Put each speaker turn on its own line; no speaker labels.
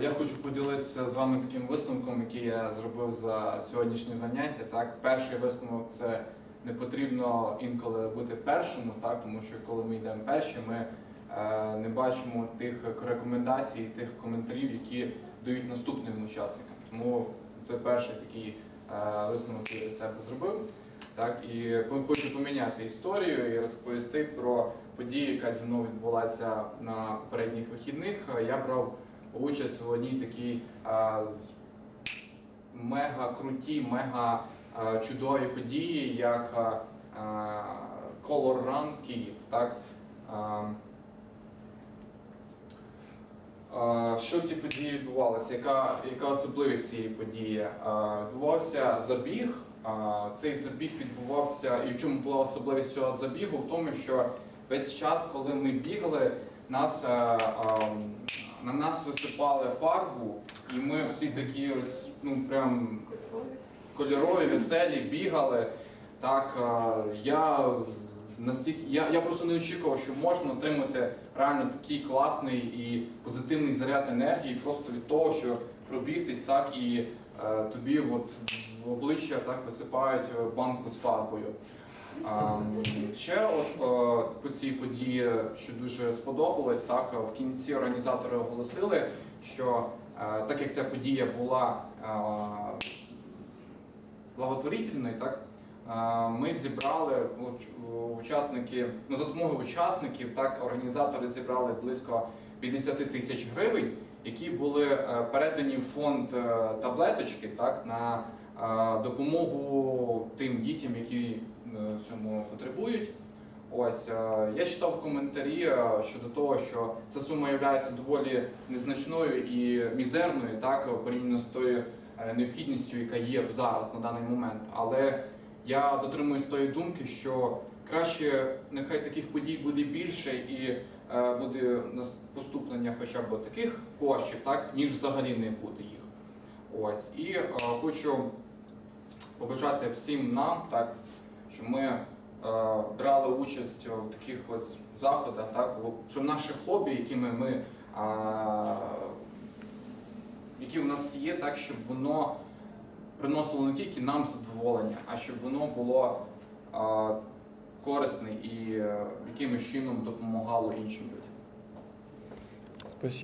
Я хочу поділитися з вами таким висновком, який я зробив за сьогоднішнє заняття. Так, перший висновок це не потрібно інколи бути першими, так, тому що коли ми йдемо перші, ми е, не бачимо тих рекомендацій, тих коментарів, які дають наступним учасникам. Тому це перший такий е, висновок, я для себе зробив. Так, і хочу поміняти історію і розповісти про подію, яка зі мною відбулася на попередніх вихідних. Я брав участь в одній такій мега крутій, мега чудовій події, як Color Run Київ. Так? Що в цій події відбувалося? Яка, яка особливість цієї події? Відбувався забіг. Цей забіг відбувався, і в чому була особливість цього забігу? В тому, що весь час, коли ми бігали, нас, на нас висипали фарбу, і ми всі такі ось, ну прям кольорові, веселі, бігали. Так, я настільки я, я просто не очікував, що можна отримати реально такий класний і позитивний заряд енергії просто від того, що пробігтись так і е, тобі от в обличчя так висипають банку з фарбою. Ще от е, по цій події, що дуже сподобалось, так в кінці організатори оголосили, що е, так як ця подія була е, благотворительною, так ми зібрали учасники, ну за допомогою учасників, так організатори зібрали близько 50 тисяч гривень, які були передані в фонд таблеточки, так на допомогу тим дітям, які цьому потребують. Ось е, я читав коментарі е, щодо того, що ця сума є доволі незначною і мізерною, так порівняно з тою е, необхідністю, яка є зараз на даний момент. Але я дотримуюсь тої думки, що краще нехай таких подій буде більше і е, буде поступлення хоча б таких коштів, так ніж взагалі не буде їх. Ось і е, хочу побажати всім нам, так що ми е, брали участь в таких ось заходах, так що наше хобі, якими ми е, які в нас є, так щоб воно приносило не тільки нам задоволення, а щоб воно було е, корисне і якимось чином допомагало іншим людям.